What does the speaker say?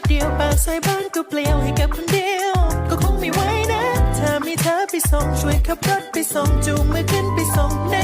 ดเดียวปากซอยบ้านก็เปลี่ยวให้กับคนเดียว ก็คงไม่ไหวนะ ถ้ามีเธอไปส่งช่วยขับรถไปส่งจูงมือขึ้นไปส่งนะ